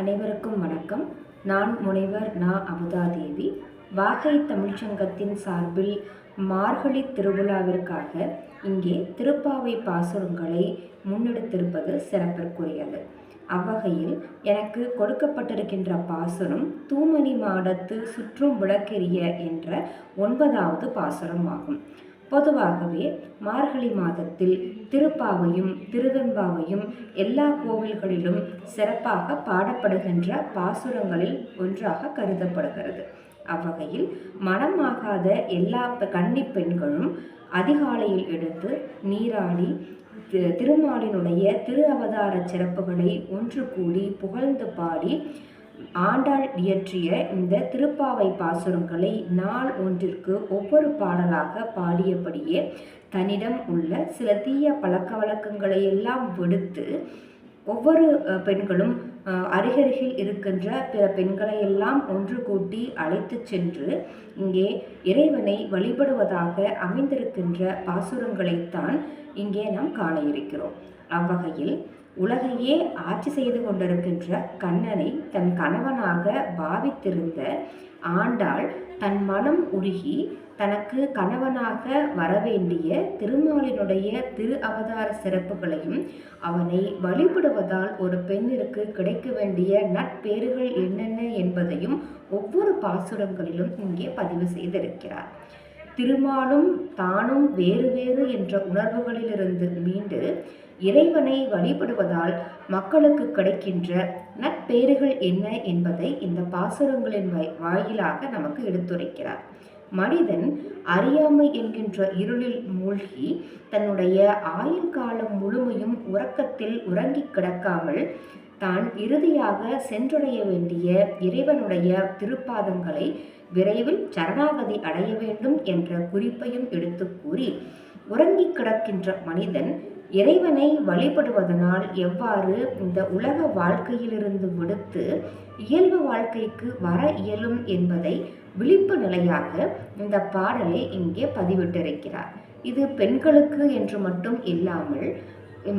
அனைவருக்கும் வணக்கம். நான் முனைவர் நா. அமுதாதேவி வாகை தமிழ்ச்சங்கத்தின் சார்பில் மார்கழி திருவிழாவிற்காக இங்கே திருப்பாவை பாசுரங்களை முன்னெடுத்திருப்பது சிறப்பிற்குரியது. அவ்வகையில் எனக்கு கொடுக்கப்பட்டிருக்கின்ற பாசுரம் தூமணி மாடத்து சுற்றும் விளக்கெரிய என்ற ஒன்பதாவது பாசுரம் ஆகும் பொதுவாகவே மார்கழி மாதத்தில் திருப்பாவையும் திருவெம்பாவையும் எல்லா கோவில்களிலும் சிறப்பாக பாடப்படுகின்ற பாசுரங்களில் ஒன்றாக கருதப்படுகிறது. அவ்வகையில் மனமாகாத எல்லா கன்னி பெண்களும் அதிகாலையில் எடுத்து நீராடி தி- திருமாலினுடைய திரு அவதார சிறப்புகளை ஒன்று கூடி புகழ்ந்து பாடி ஆண்டாள் இயற்றிய இந்த திருப்பாவை பாசுரங்களை நாள் ஒன்றிற்கு ஒவ்வொரு பாடலாக பாடியபடியே தன்னிடம் உள்ள சில தீய பழக்க வழக்கங்களை எல்லாம் விடுத்து ஒவ்வொரு பெண்களும் அருகருகில் இருக்கின்ற பிற பெண்களை எல்லாம் ஒன்று கூட்டி அழைத்து சென்று இங்கே இறைவனை வழிபடுவதாக அமைந்திருக்கின்ற பாசுரங்களைத்தான் இங்கே நாம் காண இருக்கிறோம். அவ்வகையில் உலகையே ஆட்சி செய்து கொண்டிருக்கின்ற கண்ணனை தன் கணவனாக பாவித்திருந்த ஆண்டாள் தன் மனம் உருகி தனக்கு கணவனாக வரவேண்டிய திருமாலினுடைய திரு அவதார சிறப்புகளையும் அவனை வழிபடுவதால் ஒரு பெண்ணிற்கு கிடைக்க வேண்டிய நட்பேறுகள் என்னென்ன என்பதையும் ஒவ்வொரு பாசுரங்களிலும் இங்கே பதிவு செய்திருக்கிறார். திருமாலும் தானும் வேறு வேறு என்ற உணர்வுகளிலிருந்து மீண்டு இறைவனை வழிபடுவதால் மக்களுக்கு கிடைக்கின்ற நட்பேறுகள் என்ன என்பதை இந்த பாசுரங்களின் வாய்- வாயிலாக நமக்கு எடுத்துரைக்கிறார். மனிதன் அறியாமை என்கின்ற இருளில் மூழ்கி தன்னுடைய ஆயுள் காலம் முழுமையும் உறக்கத்தில் உறங்கிக் கிடக்காமல் தான் இறுதியாக சென்றடைய வேண்டிய இறைவனுடைய திருப்பாதங்களை விரைவில் சரணாகதி அடைய வேண்டும் என்ற குறிப்பையும் எடுத்து கூறி உறங்கிக் கிடக்கின்ற மனிதன் இறைவனை வழிபடுவதனால் எவ்வாறு இந்த உலக வாழ்க்கையிலிருந்து விடுத்து இயல்பு வாழ்க்கைக்கு வர இயலும் என்பதை விழிப்பு நிலையாக இந்த பாடலை இங்கே பதிவிட்டிருக்கிறார். இது பெண்களுக்கு என்று மட்டும் இல்லாமல்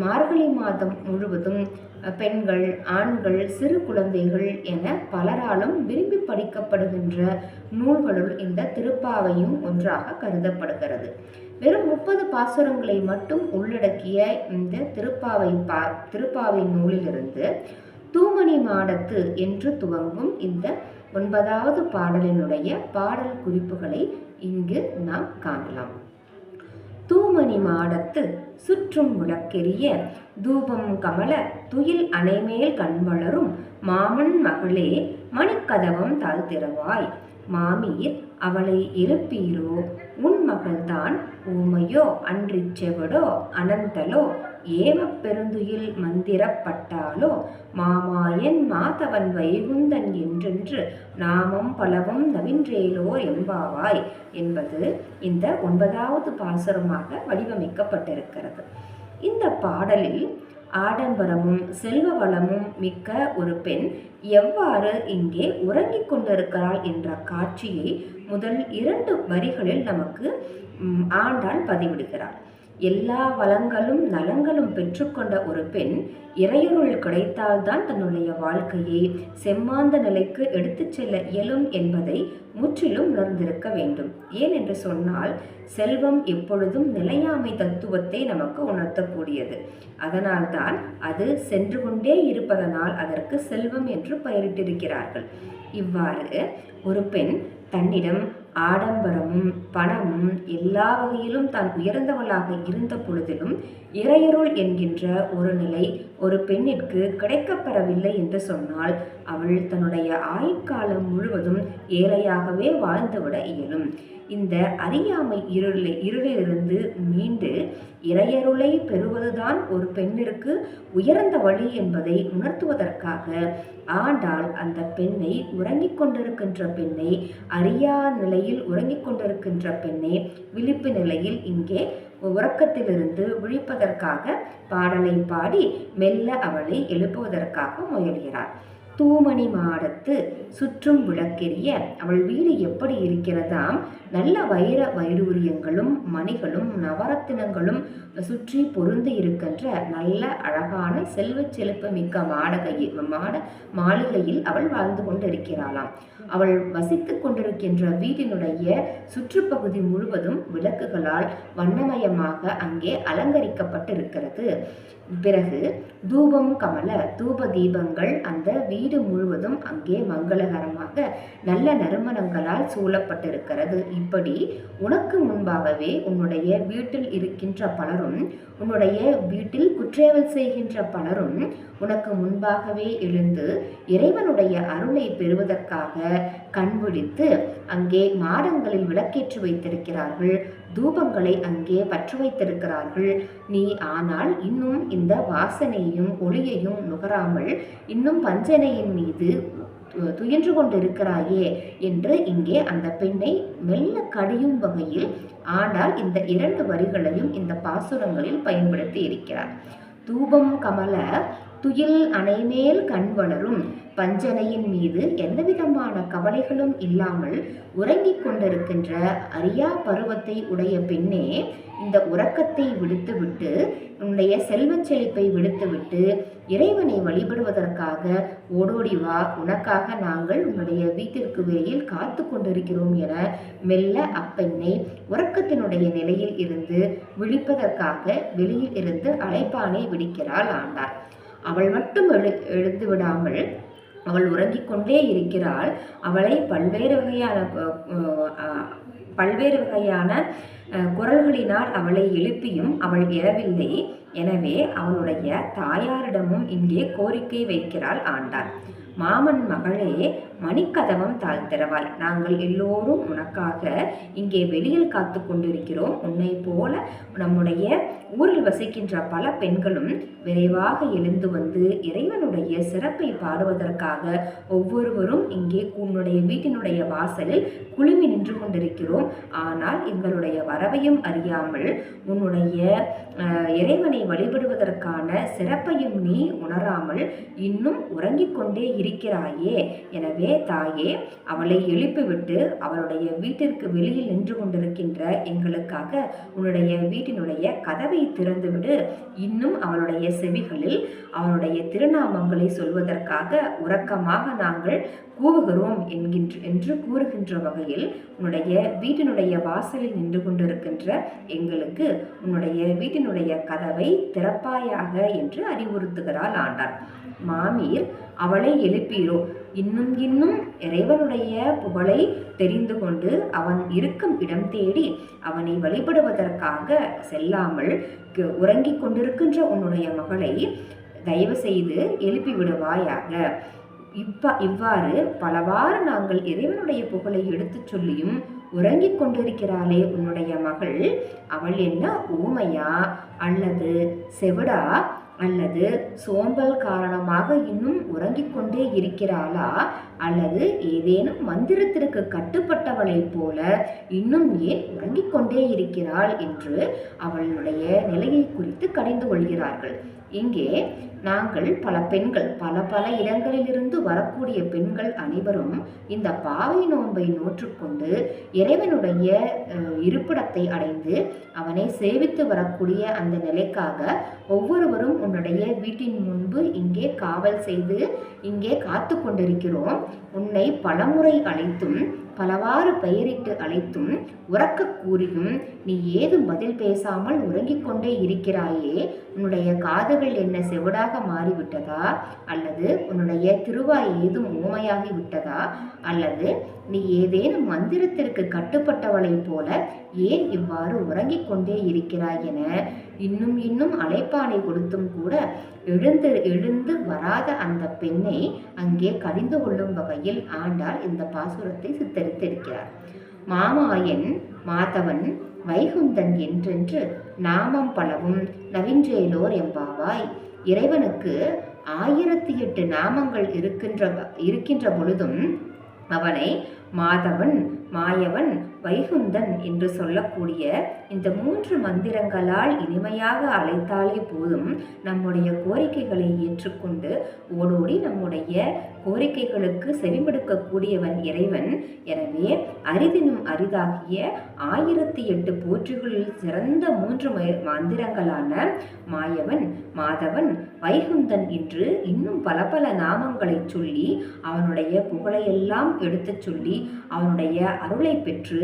மார்கழி மாதம் முழுவதும் பெண்கள் ஆண்கள் சிறு குழந்தைகள் என பலராலும் விரும்பி படிக்கப்படுகின்ற நூல்களுள் இந்த திருப்பாவையும் ஒன்றாக கருதப்படுகிறது. வெறும் முப்பது பாசுரங்களை மட்டும் உள்ளடக்கிய இந்த திருப்பாவை பா திருப்பாவை நூலிலிருந்து தூமணி மாடத்து என்று துவங்கும் இந்த ஒன்பதாவது பாடலினுடைய பாடல் குறிப்புகளை இங்கு நாம் காணலாம். தூமணி மாடத்து சுற்றும் விளக்கெரிய தூபம் கமல துயில் அணைமேல் கண்வளரும் மாமன் மகளே மணிக்கதவம் தாழ்த்திரவாய் மாமீர் அவளை எழுப்பீரோ? உன் மகள்தான் ஊமையோ? அன்றிச்செவடோ அனந்தலோ? ஏமப் பெருந்துயில் மந்திரப்பட்டாலோ? மாமாயன் மாதவன் வைகுந்தன் என்றென்று நாமம் பலவும் நவின்றேலோ எம்பாவாய் என்பது இந்த ஒன்பதாவது பாசுரமாக வடிவமைக்கப்பட்டிருக்கிறது. இந்த பாடலில் ஆடம்பரமும் செல்வ வளமும் மிக்க ஒரு பெண் எவ்வாறு இங்கே உறங்கிக் கொண்டிருக்கிறாள் என்ற காட்சியை முதல் இரண்டு வரிகளில் நமக்கு ஆண்டாள் பதிவிடுகிறார். எல்லா வளங்களும் நலங்களும் பெற்றுக்கொண்ட ஒரு பெண் இறையருள் கிடைத்தால்தான் தன்னுடைய வாழ்க்கையை செம்மாந்த நிலைக்கு எடுத்துச் செல்ல இயலும் என்பதை முற்றிலும் உணர்ந்திருக்க வேண்டும். ஏன் என்று சொன்னால் செல்வம் எப்பொழுதும் நிலையாமை தத்துவத்தை நமக்கு உணர்த்தக்கூடியது. அதனால்தான் அது சென்று கொண்டே இருப்பதனால் அதற்கு செல்வம் என்று பெயரிட்டிருக்கிறார்கள். இவ்வாறு ஒரு பெண் தன்னிடம் ஆடம்பரமும் பணமும் எல்லா வகையிலும் தான் உயர்ந்தவளாக இருந்த பொழுதிலும் இறையருள் என்கின்ற ஒரு நிலை ஒரு பெண்ணிற்கு கிடைக்கப்பெறவில்லை என்று சொன்னால் அவள் தன்னுடைய ஆயுட்காலம் முழுவதும் ஏழையாகவே வாழ்ந்துவிட இயலும். இந்த அறியாமை இருளை இருளிலிருந்து மீண்டு இறையருளை பெறுவதுதான் ஒரு பெண்ணிற்கு உயர்ந்த வழி என்பதை உணர்த்துவதற்காக ஆண்டாள் அந்த பெண்ணை உறங்கிக் கொண்டிருக்கின்ற பெண்ணை அறியா நிலையில் உறங்கிக் கொண்டிருக்கின்ற பெண்ணை விழிப்பு நிலையில் இங்கே உறக்கத்திலிருந்து விழிப்பதற்காக பாடலை பாடி மெல்ல அவளை எழுப்புவதற்காக முயல்கிறார் தூமணி மாடத்து சுற்றும் விளக்கெரிய அவள் வீடு எப்படி இருக்கிறதாம்? நல்ல வைர வைடூரியங்களும் மணிகளும் நவரத்தினங்களும் சுற்றி பொருந்து இருக்கின்ற நல்ல அழகான செல்வ செழிப்பு மிக்க மாடகையில் மாட மாளிகையில் அவள் வாழ்ந்து கொண்டிருக்கிறாளாம். அவள் வசித்து கொண்டிருக்கின்ற வீட்டினுடைய சுற்றுப்பகுதி முழுவதும் விளக்குகளால் வண்ணமயமாக அங்கே அலங்கரிக்கப்பட்டிருக்கிறது. பிறகு தூபம் கமல தூப தீபங்கள் அந்த வீடு முழுவதும் அங்கே மங்களகரமாக நல்ல நறுமணங்களால் சூழப்பட்டிருக்கிறது. இப்படி உனக்கு முன்பாகவே உன்னுடைய வீட்டில் இருக்கின்ற பலரும் உன்னுடைய வீட்டில் குற்றேவல் செய்கின்ற பலரும் உனக்கு முன்பாகவே எழுந்து இறைவனுடைய அருளை பெறுவதற்காக கண்பிடித்து அங்கே மாடங்களில் விளக்கேற்றி வைத்திருக்கிறார்கள். தூபங்களை அங்கே பற்று வைத்திருக்கிறார்கள் நீ ஆனால் இன்னும் இந்த வாசனையும் ஒளியையும் நுகராமல் இன்னும் பஞ்சனையின் மீது துயின்று கொண்டிருக்கிறாயே என்று இங்கே அந்த பெண்ணை மெல்ல கடியும் வகையில் ஆனால் இந்த இரண்டு வரிகளையும் இந்த பாசுரங்களில் பயன்படுத்தி இருக்கிறார். தூபம் கமல துயில் அணைமேல் கண் வளரும் பஞ்சனையின் மீது எந்தவிதமான கவலைகளும் இல்லாமல் உறங்கிக் கொண்டிருக்கின்ற அரியா பருவத்தை உடைய பெண்ணே இந்த உறக்கத்தை விடுத்துவிட்டு உன்னுடைய செல்வச் செழிப்பை விடுத்துவிட்டு இறைவனை வழிபடுவதற்காக ஓடோடி வா உனக்காக நாங்கள் உன்னுடைய வீட்டிற்கு வெளியில் காத்து கொண்டிருக்கிறோம் என மெல்ல அப்பெண்ணை உறக்கத்தினுடைய நிலையில் இருந்து விழிப்பதற்காக வெளியில் இருந்து அழைப்பானை விடுக்கிறாள் ஆண்டார் அவள் மட்டும் எழு எழுந்து விடாமல் அவள் உறங்கிக் கொண்டே இருக்கிறாள். அவளை பல்வேறு வகையான பல்வேறு வகையான குரல்களினால் அவளை எழுப்பியும் அவள் எழவில்லை. எனவே அவளுடைய தாயாரிடமும் இங்கே கோரிக்கை வைக்கிறாள் ஆண்டாள். மாமன் மகளே மணிக்கதவம் தாழ்த்திறவாள் நாங்கள் எல்லோரும் உனக்காக இங்கே வெளியில் காத்து கொண்டிருக்கிறோம். உன்னை போல நம்முடைய ஊரில் வசிக்கின்ற பல பெண்களும் விரைவாக எழுந்து வந்து இறைவனுடைய சிறப்பை பாடுவதற்காக ஒவ்வொருவரும் இங்கே உன்னுடைய வீட்டினுடைய வாசலில் குழுமி நின்று கொண்டிருக்கிறோம். ஆனால் எங்களுடைய வரவையும் அறியாமல் உன்னுடைய இறைவனை வழிபடுவதற்கான சிறப்பையும் நீ உணராமல் இன்னும் உறங்கிக் கொண்டே இரு இருக்கிறாயே. எனவே தாயே அவளை எழுப்பிவிட்டு அவளுடைய வீட்டிற்கு வெளியில் நின்று கொண்டிருக்கின்ற எங்களுக்காக உன்னுடைய வீட்டினுடைய கதவை திறந்துவிடு. இன்னும் அவளுடைய செவிகளில் அவனுடைய திருநாமங்களை சொல்வதற்காக உறக்கமாக நாங்கள் கூவுகிறோம் என்கின்ற என்று கூறுகின்ற வகையில் உன்னுடைய வீட்டினுடைய வாசலில் நின்று கொண்டிருக்கின்ற எங்களுக்கு உன்னுடைய வீட்டினுடைய கதவை திறப்பாயாக என்று அறிவுறுத்துகிறாள் ஆண்டார் மாமீர் அவளை எழுப்பீரோ? இன்னும் இன்னும் இறைவனுடைய புகழை தெரிந்து கொண்டு அவன் இருக்கும் இடம் தேடி அவனை வழிபடுவதற்காக செல்லாமல் உறங்கிக் கொண்டிருக்கின்ற உன்னுடைய மகளை தயவு செய்து எழுப்பி விடுவாயாக. இப்ப இவ்வாறு பலவாறு நாங்கள் இறைவனுடைய புகழை எடுத்துச் சொல்லியும் உறங்கிக் கொண்டிருக்கிறாளே உன்னுடைய மகள் அவள் என்ன ஊமையா அல்லது செவிடா? அல்லது சோம்பல் காரணமாக இன்னும் உறங்கிக் கொண்டே இருக்கிறாளா? அல்லது ஏதேனும் மந்திரத்திற்கு கட்டுப்பட்டவளைப் போல இன்னும் ஏன் உறங்கிக் கொண்டே இருக்கிறாள் என்று அவளுடைய நிலையை குறித்து கடிந்து கொள்கிறார்கள். இங்கே நாங்கள் பல பெண்கள் பல பல இடங்களிலிருந்து வரக்கூடிய பெண்கள் அனைவரும் இந்த பாவை நோன்பை நோற்றுக்கொண்டு இறைவனுடைய இருப்பிடத்தை அடைந்து அவனை சேவித்து வரக்கூடிய அந்த நிலைக்காக ஒவ்வொருவரும் உன்னுடைய வீட்டின் முன்பு இங்கே காவல் செய்து இங்கே காத்து கொண்டிருக்கிறோம். உன்னை பலமுறை அழைத்தும் பலவாறு பெயரிட்டு அழைத்தும் உறக்க கூறியும் நீ ஏதும் பதில் பேசாமல் உறங்கிக் கொண்டே இருக்கிறாயே உன்னுடைய காதுகள் என்ன செவிடாக மாறிவிட்டதா? அல்லது உன்னுடைய திருவாய் ஏதும் ஊமையாகி விட்டதா அல்லது நீ ஏதேனும் மந்திரத்திற்கு கட்டுப்பட்டவளைப் போல ஏன் இவ்வாறு உறங்கிக் கொண்டே இருக்கிறாய் என இன்னும் இன்னும் அழைப்பானை கொடுத்தும் கூட எழுந்து எழுந்து வராத அந்த பெண்ணை அங்கே கடிந்து கொள்ளும் வகையில் ஆண்டாள் இந்த பாசுரத்தை சித்தரித்திருக்கிறார். மாமாயன் மாதவன் வைகுந்தன் என்றென்று நாமம் பலவும் நவின்றேலோர் எம்பாவாய் இறைவனுக்கு ஆயிரத்தி எட்டு நாமங்கள் இருக்கின்ற இருக்கின்ற பொழுதும் அவனை மாதவன் மாயவன் வைகுந்தன் என்று சொல்லக்கூடிய இந்த மூன்று மந்திரங்களால் இனிமையாக அழைத்தாலே போதும் நம்முடைய கோரிக்கைகளை ஏற்றுக்கொண்டு ஓடோடி நம்முடைய கோரிக்கைகளுக்கு செவிமடுக்கக்கூடியவன் இறைவன். எனவே அரிதினும் அரிதாகிய ஆயிரத்தி எட்டு போற்றுகளில் சிறந்த மூன்று மந்திரங்களான மாயவன் மாதவன் வைகுந்தன் என்று இன்னும் பல பல நாமங்களை சொல்லி அவனுடைய புகழையெல்லாம் எடுத்துச் சொல்லி அவனுடைய அருளை பெற்று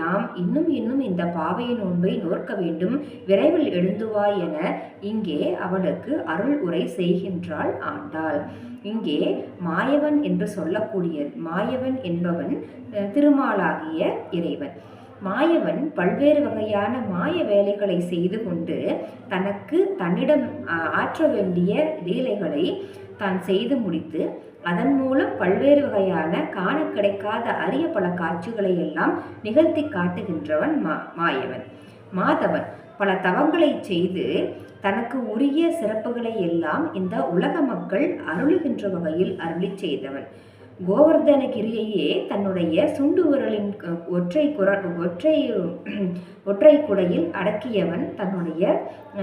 நாம் இன்னும் இன்னும் இந்த பாவையின் நோன்பை நோக்க வேண்டும். விரைவில் எழுந்துவாய் என இங்கே அவளுக்கு அருள் உரை செய்கின்றாள் ஆண்டாள். இங்கே மாயவன் என்று சொல்லக்கூடிய மாயவன் என்பவன் திருமாலாகிய இறைவன். மாயவன் பல்வேறு வகையான மாய வேலைகளை செய்து கொண்டு தனக்கு தன்னிடம் ஆற்ற வேண்டிய லீலைகளை தான் செய்து முடித்து அதன் மூலம் பல்வேறு வகையான காண கிடைக்காத அரிய பல காட்சிகளை எல்லாம் நிகழ்த்தி காட்டுகின்றவன் மா மாயவன். மாதவன். பல தவங்களை செய்து தனக்கு உரிய சிறப்புகளை எல்லாம் இந்த உலக மக்கள் அருளுகின்ற வகையில் அருளி செய்தவன். கோவர்தனகிரியையே தன்னுடைய சுண்டு உரலின் ஒற்றை குர ஒற்றை ஒற்றை குடையில் அடக்கியவன் தன்னுடைய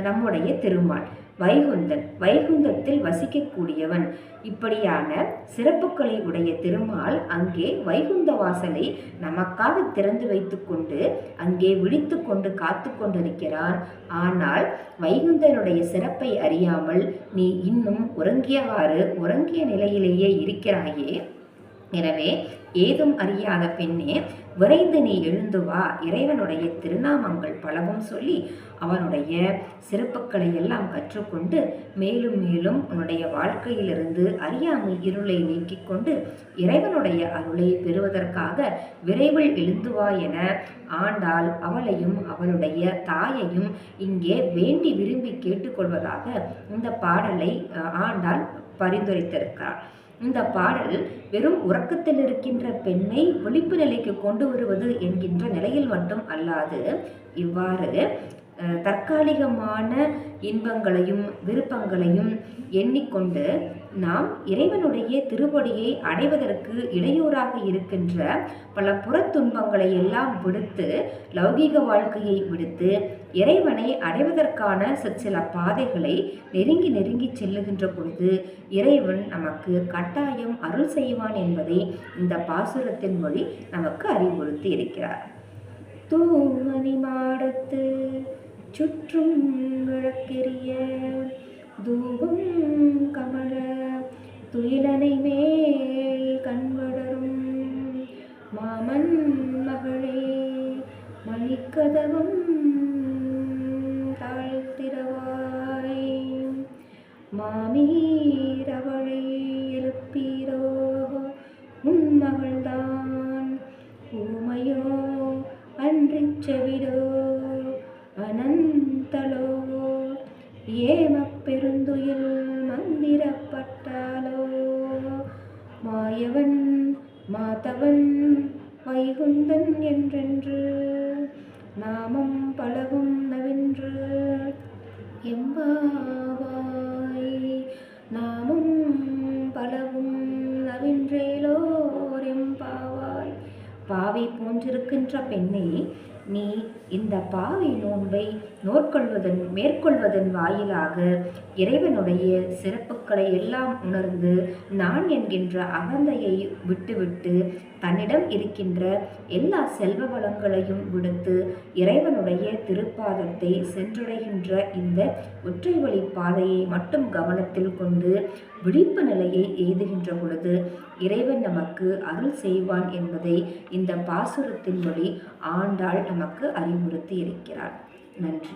நம்முடைய திருமான் வைகுந்தன் வைகுந்தத்தில் வசிக்கக்கூடியவன். இப்படியான சிறப்புகளை உடைய திருமால் அங்கே வைகுந்த வாசலை நமக்காக திறந்து வைத்துக்கொண்டு அங்கே விழித்து கொண்டு காத்து கொண்டிருக்கிறான். ஆனால் வைகுந்தனுடைய சிறப்பை அறியாமல் நீ இன்னும் உறங்கியவாறு உறங்கிய நிலையிலேயே இருக்கிறாயே. எனவே ஏதும் அறியாத பெண்ணே விரைந்து நீ எழுந்து வா. இறைவனுடைய திருநாமங்கள் பலவும் சொல்லி அவனுடைய சிறப்புகளை எல்லாம் கற்றுக்கொண்டு மேலும் மேலும் உன்னுடைய வாழ்க்கையிலிருந்து அறியாமை இருளை நீக்கிக் கொண்டு இறைவனுடைய அருளை பெறுவதற்காக விரைவில் எழுந்து வா என ஆண்டாள். அவளையும் அவளுடைய தாயையும் இங்கே வேண்டி விரும்பி கேட்டுக்கொள்வதாக இந்த பாடலை ஆண்டாள் பரிந்துரைத்திருக்கிறார். இந்த பாடல் வெறும் உறக்கத்தில் இருக்கின்ற பெண்ணை விழிப்பு நிலைக்கு கொண்டு வருவது என்கின்ற நிலையில் மட்டும் அல்லாது இவ்வாறு தற்காலிகமான இன்பங்களையும் விருப்பங்களையும் எண்ணிக்கொண்டு நாம் இறைவனுடைய திருவடியை அடைவதற்கு இடையூறாக இருக்கின்ற பல புறத்துன்பங்களை எல்லாம் விடுத்து லௌகீக வாழ்க்கையை விடுத்து இறைவனை அடைவதற்கான சில பாதைகளை நெருங்கி நெருங்கி செல்லுகின்ற பொழுது இறைவன் நமக்கு கட்டாயம் அருள் செய்வான் என்பதை இந்த பாசுரத்தின் மொழி நமக்கு அறிவுறுத்தி இருக்கிறார். தூமணி மாடத்து சுற்றும் விளக்கெரிய தூபம் கமல துயிலனை மேல் கண்வளரும் மாமன் மகளே மணிக்கதவம் குந்தன் என்றென்று நாமம் பலவும் நவென்று. எம்பாவாய் நாமும் பலவும் நவென்றேலோர் எம்பாவாய் பாவை போன்றிருக்கின்ற பெண்ணை நீ இந்த பாவை நோன்பை நோற்கொள்வதன் மேற்கொள்வதன் வாயிலாக இறைவனுடைய சிறப்பு பொருட்களை எல்லாம் உணர்ந்து நான் என்கின்ற அகந்தையை விட்டுவிட்டு தன்னிடம் இருக்கின்ற எல்லா செல்வ வளங்களையும் விடுத்து இறைவனுடைய திருப்பாதத்தை சென்றடைகின்ற இந்த ஒற்றை வழி பாதையை மட்டும் கவனத்தில் கொண்டு விழிப்பு நிலையை எய்துகின்ற பொழுது இறைவன் நமக்கு அருள் செய்வான் என்பதை இந்த பாசுரத்தின் வழி ஆண்டாள் நமக்கு அறிவுறுத்தி இருக்கிறார். நன்றி.